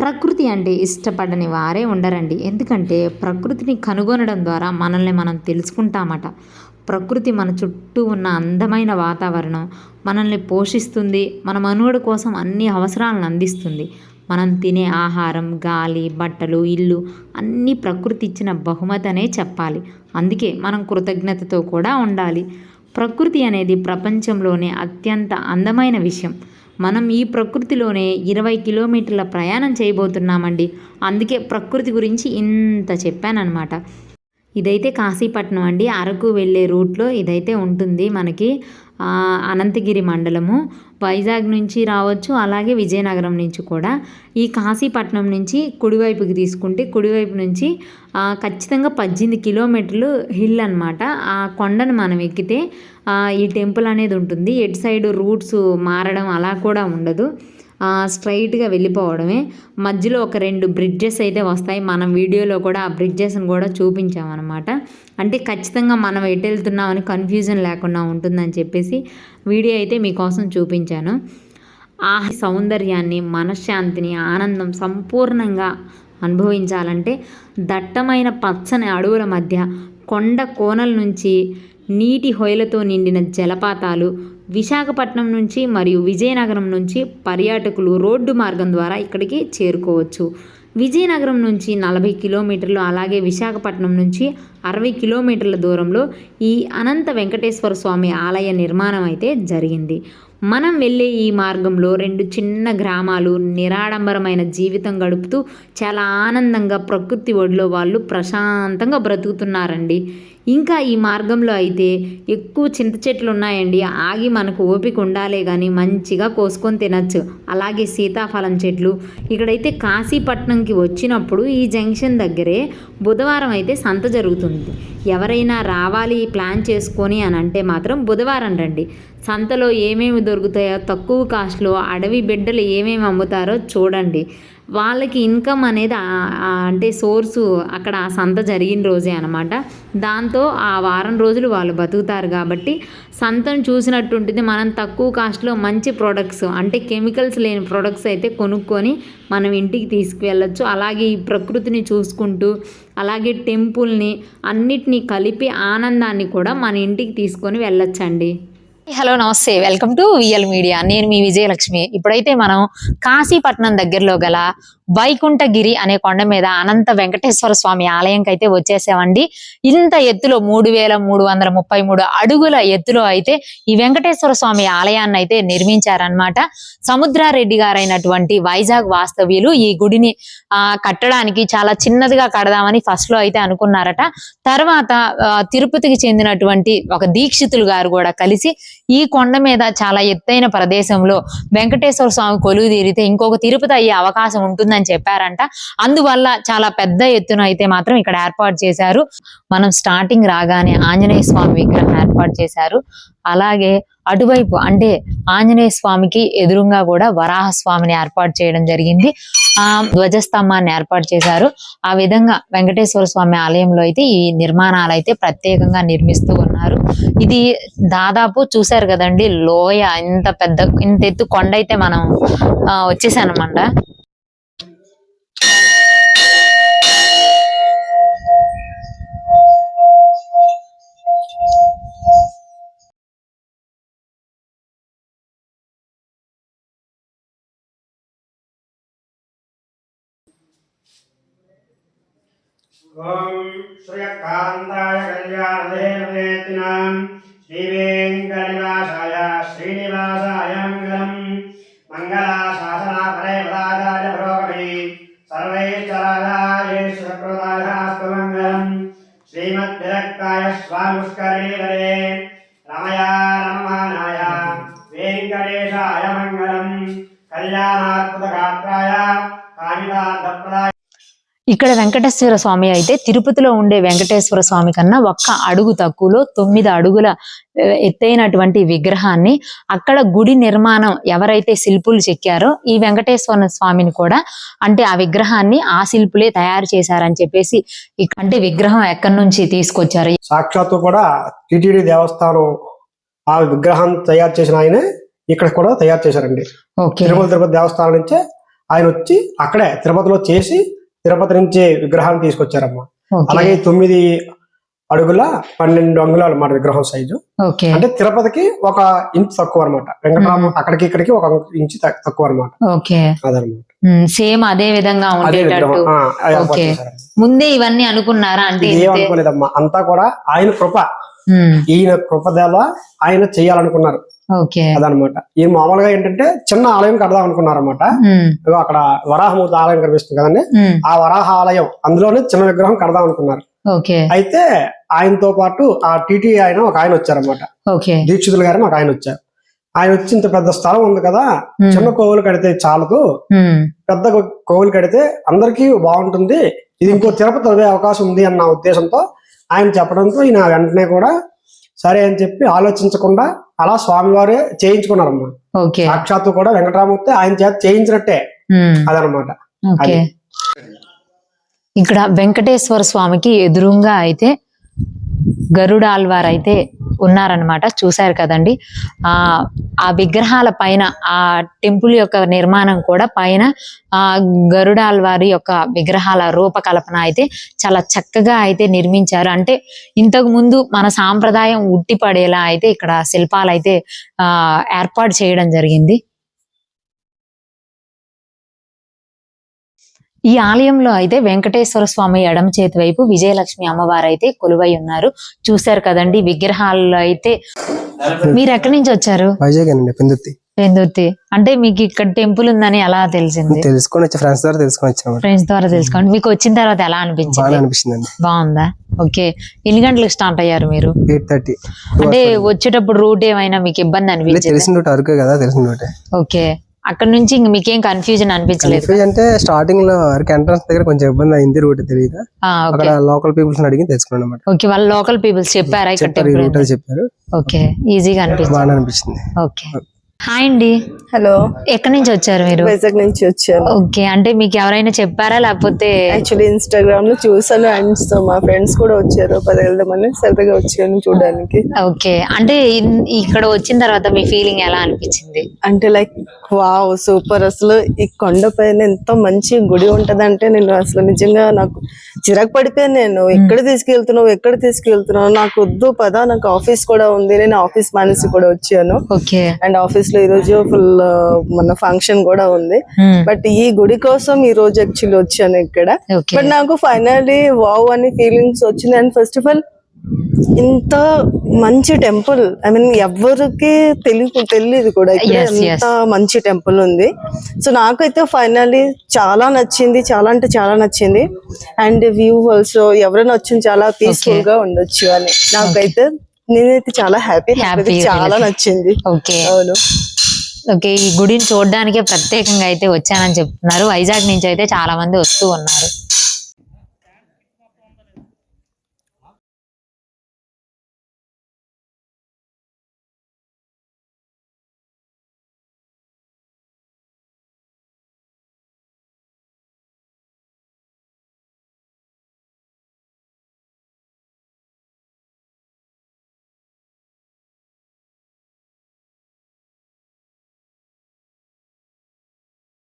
ప్రకృతి అంటే ఇష్టపడని వారే ఉండరండి. ఎందుకంటే ప్రకృతిని కనుగొనడం ద్వారా మనల్ని మనం తెలుసుకుంటామట. ప్రకృతి మన చుట్టూ ఉన్న అందమైన వాతావరణం మనల్ని పోషిస్తుంది. మన మనుగడ కోసం అన్ని అవసరాలను అందిస్తుంది. మనం తినే ఆహారం గాలి బట్టలు ఇల్లు అన్నీ ప్రకృతి ఇచ్చిన బహుమతి అనే చెప్పాలి. అందుకే మనం కృతజ్ఞతతో కూడా ఉండాలి. ప్రకృతి అనేది ప్రపంచంలోనే అత్యంత అందమైన విషయం. మనం ఈ ప్రకృతిలోనే ఇరవై కిలోమీటర్ల ప్రయాణం చేయబోతున్నామండి. అందుకే ప్రకృతి గురించి ఇంత చెప్పానన్నమాట. ఇదైతే కాశీపట్నం అండి. అరకు వెళ్ళే రూట్లో ఇదైతే ఉంటుంది మనకి. అనంతగిరి మండలము. వైజాగ్ నుంచి రావచ్చు అలాగే విజయనగరం నుంచి కూడా. ఈ కాశీపట్నం నుంచి కుడివైపుకి తీసుకుంటే కుడివైపు నుంచి ఖచ్చితంగా పద్దెనిమిది కిలోమీటర్లు హిల్ అనమాట ఆ కొండను మనం ఎక్కితే ఈ టెంపుల్ అనేది ఉంటుంది. ఎటు సైడ్ రూట్స్ మారడం అలా కూడా ఉండదు. స్ట్రైట్గా వెళ్ళిపోవడమే. మధ్యలో ఒక రెండు బ్రిడ్జెస్ అయితే వస్తాయి. మనం వీడియోలో కూడా ఆ బ్రిడ్జెస్ని కూడా చూపించామన్నమాట. అంటే ఖచ్చితంగా మనం ఎటు వెళ్తున్నామని కన్ఫ్యూజన్ లేకుండా ఉంటుందని చెప్పేసి వీడియో అయితే మీకోసం చూపించాను. ఆ సౌందర్యాన్ని మనశ్శాంతిని ఆనందం సంపూర్ణంగా అనుభవించాలంటే దట్టమైన పచ్చని అడవుల మధ్య కొండ కోనల నుంచి నీటి హొయలతో నిండిన జలపాతాలు విశాఖపట్నం నుంచి మరియు విజయనగరం నుంచి పర్యాటకులు రోడ్డు మార్గం ద్వారా ఇక్కడికి చేరుకోవచ్చు. విజయనగరం నుంచి నలభై కిలోమీటర్లు అలాగే విశాఖపట్నం నుంచి అరవై కిలోమీటర్ల దూరంలో ఈ అనంత వెంకటేశ్వర స్వామి ఆలయ నిర్మాణం అయితే జరిగింది. మనం వెళ్ళే ఈ మార్గంలో రెండు చిన్న గ్రామాలు నిరాడంబరమైన జీవితం గడుపుతూ చాలా ఆనందంగా ప్రకృతి ఒడిలో వాళ్ళు ప్రశాంతంగా బ్రతుకుతున్నారండి. ఇంకా ఈ మార్గంలో అయితే ఎక్కువ చింత చెట్లు ఉన్నాయండి. ఆగి మనకు ఓపిక ఉండాలే కానీ మంచిగా కోసుకొని తినచ్చు. అలాగే సీతాఫలం చెట్లు. ఇక్కడైతే కాశీపట్నంకి వచ్చినప్పుడు ఈ జంక్షన్ దగ్గరే బుధవారం అయితే సంత జరుగుతుంది. ఎవరైనా రావాలి ప్లాన్ చేసుకొని అని అంటే మాత్రం బుధవారం రండి. సంతలో ఏమేమి దొరుకుతాయో తక్కువ కాస్ట్లో అడవి బిడ్డలు ఏమేమి అమ్ముతారో చూడండి. వాళ్ళకి ఇన్కమ్ అనేది అంటే సోర్సు అక్కడ ఆ సంత జరిగిన రోజే అనమాట దాంతో ఆ వారం రోజులు వాళ్ళు బతుకుతారు కాబట్టి సంతను చూసినట్టు ఉంటుంది మనం తక్కువ కాస్ట్లో మంచి ప్రొడక్ట్స్ అంటే కెమికల్స్ లేని ప్రొడక్ట్స్ అయితే కొనుక్కొని మనం ఇంటికి తీసుకువెళ్ళచ్చు. అలాగే ఈ ప్రకృతిని చూసుకుంటూ అలాగే టెంపుల్ని అన్నిటినీ కలిపి ఆనందాన్ని కూడా మన ఇంటికి తీసుకొని వెళ్ళొచ్చండి. హలో నమస్తే. Welcome to VL media. నేను మీ విజయలక్ష్మి. ఇప్పుడైతే మనం కాశీపట్నం దగ్గరలో గల వైకుంఠగిరి అనే కొండ మీద అనంత వెంకటేశ్వర స్వామి ఆలయంకి అయితే వచ్చేసామండి. ఇంత ఎత్తులో మూడు వేల మూడు వందల ముప్పై మూడు అడుగుల ఎత్తులో అయితే ఈ వెంకటేశ్వర స్వామి ఆలయాన్ని అయితే నిర్మించారనమాట సముద్రారెడ్డి గారైనటువంటి వైజాగ్ వాస్తవ్యులు ఈ గుడిని ఆ కట్టడానికి చాలా చిన్నదిగా కడదామని ఫస్ట్లో అయితే అనుకున్నారట. తర్వాత తిరుపతికి చెందినటువంటి ఒక దీక్షితులు గారు కూడా కలిసి ఈ కొండ మీద చాలా ఎత్తైన ప్రదేశంలో వెంకటేశ్వర స్వామి కొలువు తీరితే ఇంకొక తిరుపతి అయ్యే అవకాశం ఉంటుందని చెప్పారంట. అందువల్ల చాలా పెద్ద ఎత్తున అయితే మాత్రం ఇక్కడ ఏర్పాటు చేశారు. మనం స్టార్టింగ్ రాగానే ఆంజనేయ స్వామి విగ్రహం ఏర్పాటు చేశారు. అలాగే అటువైపు అంటే ఆంజనేయ స్వామికి ఎదురుగా కూడా వరాహ స్వామిని ఏర్పాటు చేయడం జరిగింది. ఆ ధ్వజస్తంభాన్ని ఏర్పాటు చేశారు. ఆ విధంగా వెంకటేశ్వర స్వామి ఆలయంలో అయితే ఈ నిర్మాణాలు అయితే ప్రత్యేకంగా నిర్మిస్తూ ఉన్నారు. ఇది దాదాపు చూశారు కదండి లోయ ఇంత పెద్ద ఇంత ఎత్తు కొండ అయితే మనం ఆ, వచ్చేసానమాట. ఓం శ్రీయకాంతాయ కళ్యాణదేవదేతినాం శ్రీవేంకటనివాసాయ శ్రీనివాసాయ మంగళం. మంగళాశాసనాపరే పదాచార్య పురోగమి సర్వైశ్చరాధాయేశ్వరప్రదాయాస్తు మంగళం. శ్రీమద్విరక్తాయ స్వాముష్కరీధరే రమయా రమమానాయ వెంకటేశాయ మంగళం. ఇక్కడ వెంకటేశ్వర స్వామి అయితే తిరుపతిలో ఉండే వెంకటేశ్వర స్వామి కన్నా ఒక్క అడుగు తక్కువలో తొమ్మిది అడుగుల ఎత్తైనటువంటి విగ్రహాన్ని అక్కడ గుడి నిర్మాణం ఎవరైతే శిల్పులు చెక్కారో ఈ వెంకటేశ్వర స్వామిని కూడా అంటే ఆ విగ్రహాన్ని ఆ శిల్పులే తయారు చేశారని చెప్పేసి అంటే విగ్రహం ఎక్కడి నుంచి తీసుకొచ్చారు? సాక్షాత్తు కూడా టిటిడి దేవస్థానం ఆ విగ్రహం తయారు చేసిన ఆయనే ఇక్కడ కూడా తయారు చేశారండి. తిరుమల తిరుపతి దేవస్థానం నుంచే ఆయన వచ్చి అక్కడే తిరుపతిలో చేసి తిరుపతి నుంచి విగ్రహాన్ని తీసుకొచ్చారమ్మా. అలాగే తొమ్మిది అడుగుల పన్నెండు అంగుళాలు అన్నమాట విగ్రహం సైజు. అంటే తిరుపతికి ఒక ఇంచ్ తక్కువ అనమాట వెంకటరామ అక్కడికి ఇక్కడికి ఒక ఇంచ్ తక్- తక్కువ అనమాట అదనమాట సేమ్ అదే విధంగా. ముందే ఇవన్నీ అనుకున్నారా అంటే? ఏమనుకోలేదమ్మా అంతా కూడా ఆయన కృప. ఈయన కృప ద్వారా ఆయన చేయాలనుకున్నారు. అదనమాట. ఈ మామూలుగా ఏంటంటే చిన్న ఆలయం కడదాం అనుకున్నారు అనమాట ఉమ్, అక్కడ వరాహమూర్తి ఆలయం కనిపిస్తుంది కదండి. ఆ వరాహ ఆలయం అందులోనే చిన్న విగ్రహం కడదాం అనుకున్నారు. అయితే ఆయనతో పాటు ఆ టీటీ ఆయన ఒక ఆయన వచ్చారన్నమాట. ఓకే. దీక్షితులు గారు ఒక ఆయన వచ్చారు. ఆయన వచ్చి ఇంత పెద్ద స్థలం ఉంది కదా చిన్న కోవులు కడితే చాలదు. పెద్ద కోవులు కడితే అందరికీ బాగుంటుంది. ఇది ఇంకో తిరుపతి అవకాశం ఉంది అన్న ఉద్దేశంతో ఆయన చెప్పడంతో ఈయన వెంటనే కూడా సరే అని చెప్పి ఆలోచించకుండా అలా స్వామివారే చేయించుకున్నారమ్మా. ఓకే. సాక్షాత్తు కూడా వెంకటరామూర్తి ఆయన చేత చేయించినట్టే అదనమాట. ఇక్కడ వెంకటేశ్వర స్వామికి ఎదురుగా అయితే గరుడ ఆల్వార్ అయితే ఉన్నారనమాట చూశారు కదండి. ఆ ఆ విగ్రహాల పైన ఆ టెంపుల్ యొక్క నిర్మాణం కూడా పైన ఆ గరుడాల్ వారి యొక్క విగ్రహాల రూపకల్పన అయితే చాలా చక్కగా అయితే నిర్మించారు. అంటే ఇంతకు ముందు మన సాంప్రదాయం ఉట్టిపడేలా అయితే ఇక్కడ శిల్పాలు అయితే ఆ ఏర్పాటు చేయడం జరిగింది. ఈ ఆలయంలో అయితే వెంకటేశ్వర స్వామి ఎడమ చేతి వైపు విజయలక్ష్మి అమ్మవారు అయితే కొలువై ఉన్నారు. చూశారు కదండి విగ్రహాల్లో అయితే. మీరు ఎక్కడి నుంచి వచ్చారు? పెందుర్తి. పెందుర్తి. అంటే మీకు ఇక్కడ టెంపుల్ ఉందని ఎలా తెలిసింది? తెలుసుకొని వచ్చి ఫ్రెండ్స్ ద్వారా తెలుసుకొని వచ్చాము ఫ్రెండ్స్ ద్వారా తెలుసుకోండి. మీకు వచ్చిన తర్వాత ఎలా అనిపించింది? అనిపించింది అండి బాగుందా? ఓకే. ఎన్ని గంటలకు స్టార్ట్ అయ్యారు మీరు? Eight thirty. అంటే వచ్చేటప్పుడు రూట్ ఏమైనా మీకు ఇబ్బంది అనిపించింది? తెలిసిన రూట్ అరకే కదా తెలిసిన రూటే. ఓకే. అక్కడ నుంచి ఇంక మీకేం కన్ఫ్యూజన్ అనిపించలేదు. అంటే స్టార్టింగ్లో ఎంట్రన్స్ దగ్గర కొంచెం ఇబ్బంది అయింది రూట్ తెలియక అక్కడ లోకల్ పీపుల్స్ అడిగి తెలుసుకున్నాను అనమాట ఓకే వాళ్ళ లోకల్ పీపుల్స్ చెప్పారా ఇక్కడ చెప్పారు ఓకే ఈజీగా అనిపించింది బాగా అనిపించింది. ఓకే హాయ్ అండి. హలో. ఎక్కడి నుంచి వచ్చారు మీరు? వైజాగ్ నుంచి వచ్చాను. ఓకే అంటే మీకు ఎవరైనా చెప్పారా? లేకపోతే యాక్చువల్లీ ఇన్స్టాగ్రామ్లో చూసాను అండ్ మా ఫ్రెండ్స్ కూడా వచ్చారు. పది వెళ్దామని సరదాగా వచ్చాను చూడడానికి. ఓకే అంటే ఇన్- ఇక్కడ వచ్చిన తర్వాత మీ ఫీలింగ్ ఎలా అనిపించింది? అంటే లైక్ వావ్ సూపర్. అసలు ఈ కొండ పైన ఎంత మంచి గుడి ఉంటదంటే నేను అసలు నిజంగా నాకు చిరాకు పడిపోయాను నేను. ఎక్కడ తీసుకెళ్తున్నావు? ఎక్కడ తీసుకెళ్తున్నావు? నాకు వద్దు పదా. నాకు ఆఫీస్ కూడా ఉంది. నేను ఆఫీస్ మానేసి కూడా వచ్చాను. ఓకే. అండ్ ఆఫీస్ లో ఈ రోజు ఫుల్ మన ఫంక్షన్ కూడా ఉంది. బట్ ఈ గుడి కోసం ఈ రోజు యాక్చువల్లీ వచ్చాను ఇక్కడ. బట్ నాకు ఫైనల్లీ వావ్ అని ఫీలింగ్స్ వచ్చింది. అండ్ ఫస్ట్ ఆఫ్ ఆల్ ఇంత మంచి టెంపుల్ ఐ మీన్ ఎవరికి తెలియదు తెలియదు కూడా. ఎంత మంచి టెంపుల్ ఉంది. సో నాకైతే ఫైనల్లీ చాలా నచ్చింది. చాలా అంటే చాలా నచ్చింది. అండ్ వ్యూ ఆల్సో ఎవరైనా వచ్చింది చాలా పీస్ఫుల్గా ఉండొచ్చు అని. నాకైతే నేనైతే చాలా హ్యాపీ Happy చాలా. నచ్చింది. ఓకే అవును. ఓకే ఈ గుడిని చూడడానికే ప్రత్యేకంగా అయితే వచ్చానని చెప్తున్నారు. వైజాగ్ నుంచి అయితే చాలా మంది వస్తూ ఉన్నారు.